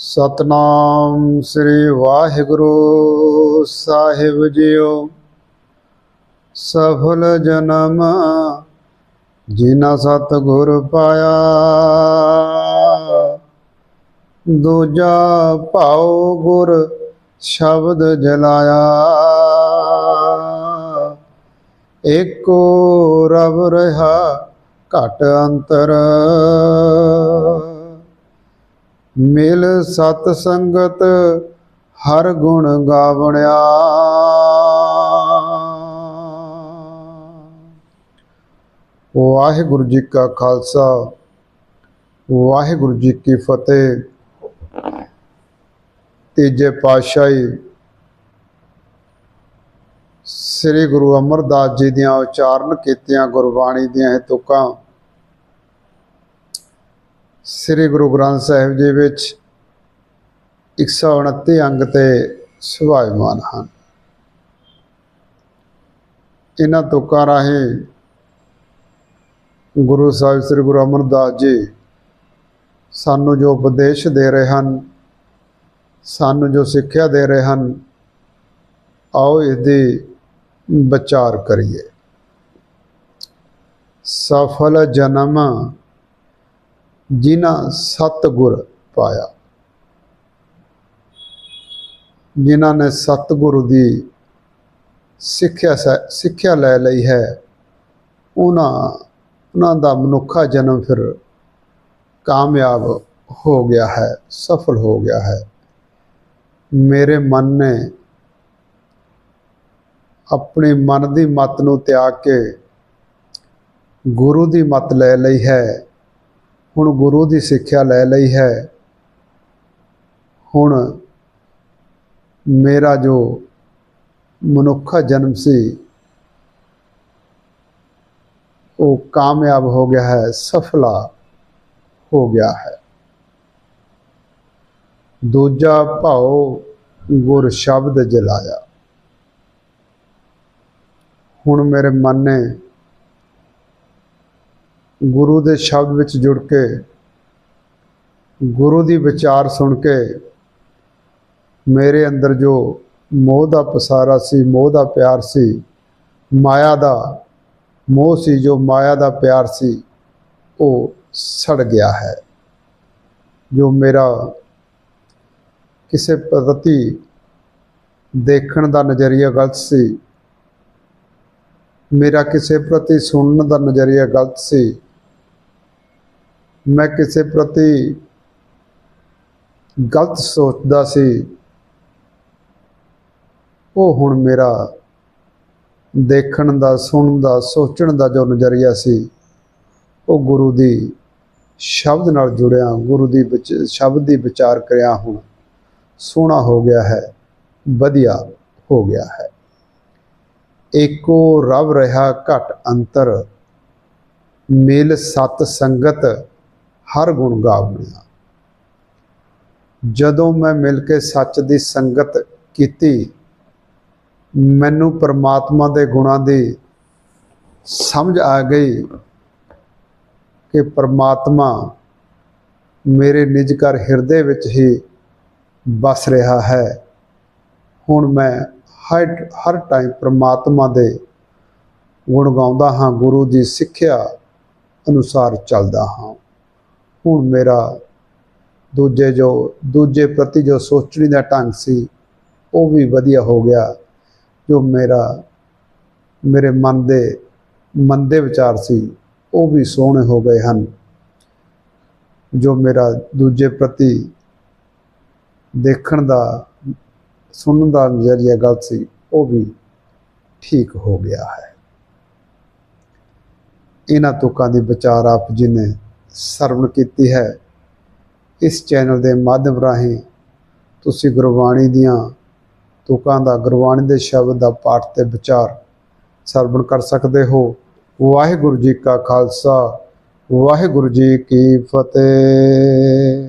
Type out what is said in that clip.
ਸਤਨਾਮ ਸ੍ਰੀ ਵਾਹਿਗੁਰੂ ਸਾਹਿਬ ਜੀਓ। ਸਫਲ ਜਨਮ ਜਿਨਾ ਸਤ ਗੁਰ ਪਾਇਆ। ਦੂਜਾ ਭਾਉ ਗੁਰ ਸ਼ਬਦ ਜਲਾਇਆ। ਏਕੋ ਰਬ ਰਹਾ ਘਟ ਅੰਤਰ। ਮਿਲ ਸਤ ਸੰਗਤ ਹਰ ਗੁਣ ਗਾਵਣਿਆ। ਵਾਹਿਗੁਰੂ ਜੀ ਕਾ ਖਾਲਸਾ, ਵਾਹਿਗੁਰੂ ਜੀ ਕੀ ਫਤਿਹ। ਤੀਜੇ ਪਾਤਸ਼ਾਹੀ ਸ੍ਰੀ ਗੁਰੂ ਅਮਰਦਾਸ ਜੀ ਦੀਆਂ ਉਚਾਰਨ ਕੀਤੀਆਂ ਗੁਰਬਾਣੀ ਦੀਆਂ ਇਹ ਤੁਕਾਂ ਸ੍ਰੀ ਗੁਰੂ ਗ੍ਰੰਥ ਸਾਹਿਬ ਜੀ ਵਿੱਚ 129 ਅੰਗ ਤੇ ਸੁਭਾਇਮਾਨ ਹਨ। ਇਹਨਾਂ ਤੁਕਾਂ ਰਾਹੀਂ ਗੁਰੂ ਸਾਹਿਬ ਸ੍ਰੀ ਗੁਰੂ ਅਮਰਦਾਸ ਜੀ ਸਾਨੂੰ ਜੋ ਉਪਦੇਸ਼ ਦੇ ਰਹੇ ਹਨ, ਸਾਨੂੰ ਜੋ ਸਿੱਖਿਆ ਦੇ ਰਹੇ ਹਨ, ਆਓ ਇਸ ਦੀ ਵਿਚਾਰ ਕਰੀਏ। ਸਫਲ ਜਨਮ ਜਿਨ੍ਹਾਂ ਸਤਗੁਰ ਪਾਇਆ। ਜਿਨ੍ਹਾਂ ਨੇ ਸਤਗੁਰੂ ਦੀ ਸਿੱਖਿਆ ਸ- ਸਿੱਖਿਆ ਲੈ ਲਈ ਹੈ, ਉਹਨਾਂ ਉਹਨਾਂ ਦਾ ਮਨੁੱਖਾ ਜਨਮ ਫਿਰ ਕਾਮਯਾਬ ਹੋ ਗਿਆ ਹੈ, ਸਫਲ ਹੋ ਗਿਆ ਹੈ। ਮੇਰੇ ਮਨ ਨੇ ਆਪਣੇ ਮਨ ਦੀ ਮਤ ਨੂੰ ਤਿਆਗ ਕੇ ਗੁਰੂ ਦੀ ਮਤ ਲੈ ਲਈ ਹੈ। ਹੁਣ ਗੁਰੂ ਦੀ ਸਿੱਖਿਆ ਲੈ ਲਈ ਹੈ। ਹੁਣ ਮੇਰਾ ਜੋ ਮਨੁੱਖਾ ਜਨਮ ਸੀ, ਉਹ ਕਾਮਯਾਬ ਹੋ ਗਿਆ ਹੈ, ਸਫਲਾ ਹੋ ਗਿਆ ਹੈ। ਦੂਜਾ ਭਾਉ ਗੁਰ ਸ਼ਬਦ ਜਲਾਇਆ। ਹੁਣ ਮੇਰੇ ਮਨ ਨੇ ਗੁਰੂ ਦੇ ਸ਼ਬਦ ਵਿੱਚ ਜੁੜ ਕੇ, ਗੁਰੂ ਦੀ ਵਿਚਾਰ ਸੁਣ ਕੇ ਮੇਰੇ ਅੰਦਰ ਜੋ ਮੋਹ ਦਾ ਪਸਾਰਾ ਸੀ, ਮੋਹ ਦਾ ਪਿਆਰ ਸੀ, ਮਾਇਆ ਦਾ ਮੋਹ ਸੀ, ਜੋ ਮਾਇਆ ਦਾ ਪਿਆਰ ਸੀ, ਉਹ ਸੜ ਗਿਆ ਹੈ। ਜੋ ਮੇਰਾ ਕਿਸੇ ਪ੍ਰਤੀ ਦੇਖਣ ਦਾ ਨਜ਼ਰੀਆ ਗਲਤ ਸੀ, ਮੇਰਾ ਕਿਸੇ ਪ੍ਰਤੀ ਸੁਣਨ ਦਾ ਨਜ਼ਰੀਆ ਗਲਤ ਸੀ ਮੈਂ ਕਿਸੇ ਪ੍ਰਤੀ ਗਲਤ ਸੋਚਦਾ ਸੀ। ਉਹ ਹੁਣ ਮੇਰਾ ਦੇਖਣ ਦਾ, ਸੁਣਨ ਦਾ, ਸੋਚਣ ਦਾ ਜੋ ਨਜ਼ਰੀਆ ਸੀ, ਉਹ ਗੁਰੂ ਦੀ ਸ਼ਬਦ ਨਾਲ ਜੁੜਿਆ, ਗੁਰੂ ਦੀ ਵਿਚ, ਸ਼ਬਦ ਦੀ ਵਿਚਾਰ ਕਰਿਆ ਹੁਣ। ਸੋਹਣਾ ਹੋ ਗਿਆ ਹੈ, ਵਧੀਆ ਹੋ ਗਿਆ ਹੈ। ਏਕੋ ਰਵ ਰਹਾ ਘਟ ਅੰਤਰ, ਮੇਲ ਸਤ ਸੰਗਤ ਹਰ ਗੁਣ ਗਾਵਣਿਆ ਜਦੋਂ ਮੈਂ ਮਿਲ ਕੇ ਸੱਚ ਦੀ ਸੰਗਤ ਕੀਤੀ, ਮੈਨੂੰ ਪਰਮਾਤਮਾ ਦੇ ਗੁਣਾਂ ਦੀ ਸਮਝ ਆ ਗਈ ਕਿ ਪਰਮਾਤਮਾ ਮੇਰੇ ਨਿਜ ਘਰ ਹਿਰਦੇ ਵਿੱਚ ਹੀ ਵਸ ਰਿਹਾ ਹੈ। ਹੁਣ ਮੈਂ ਹਰ ਹਰ ਟਾਈਮ ਪ੍ਰਮਾਤਮਾ ਦੇ ਗੁਣ ਗਾਉਂਦਾ ਹਾਂ, ਗੁਰੂ ਦੀ ਸਿੱਖਿਆ ਅਨੁਸਾਰ ਚੱਲਦਾ ਹਾਂ। ਹੁਣ ਮੇਰਾ ਦੂਜੇ ਜੋ, ਦੂਜੇ ਪ੍ਰਤੀ ਜੋ ਸੋਚਣੀ ਦਾ ਢੰਗ ਸੀ, ਉਹ ਵੀ ਵਧੀਆ ਹੋ ਗਿਆ, ਜੋ ਮੇਰਾ, ਮੇਰੇ ਮਨ ਦੇ ਮੰਦੇ ਵਿਚਾਰ ਸੀ, ਉਹ ਵੀ ਸੋਹਣੇ ਹੋ ਗਏ ਹਨ। ਜੋ ਮੇਰਾ ਦੂਜੇ ਪ੍ਰਤੀ ਦੇਖਣ ਦਾ, ਸੁਣਨ ਦਾ ਨਜ਼ਰੀਆ ਗਲਤ ਸੀ, ਉਹ ਵੀ ਠੀਕ ਹੋ ਗਿਆ ਹੈ। ਇਹਨਾਂ ਤੁਕਾਂ ਦੀ ਵਿਚਾਰ ਆਪ ਜੀ ਨੇ ਸਰਵਣ ਕੀਤੀ ਹੈ। ਇਸ ਚੈਨਲ ਦੇ ਮਾਧਿਅਮ ਰਾਹੀਂ ਤੁਸੀਂ ਗੁਰਬਾਣੀ ਦੀਆਂ ਤੁਕਾਂ ਦਾ, ਗੁਰਬਾਣੀ ਦੇ ਸ਼ਬਦ ਦਾ ਪਾਠ ਤੇ ਵਿਚਾਰ ਸਰਵਣ ਕਰ ਸਕਦੇ ਹੋ। ਵਾਹਿਗੁਰੂ ਜੀ ਕਾ ਖਾਲਸਾ, ਵਾਹਿਗੁਰੂ ਜੀ ਕੀ ਫਤਿਹ।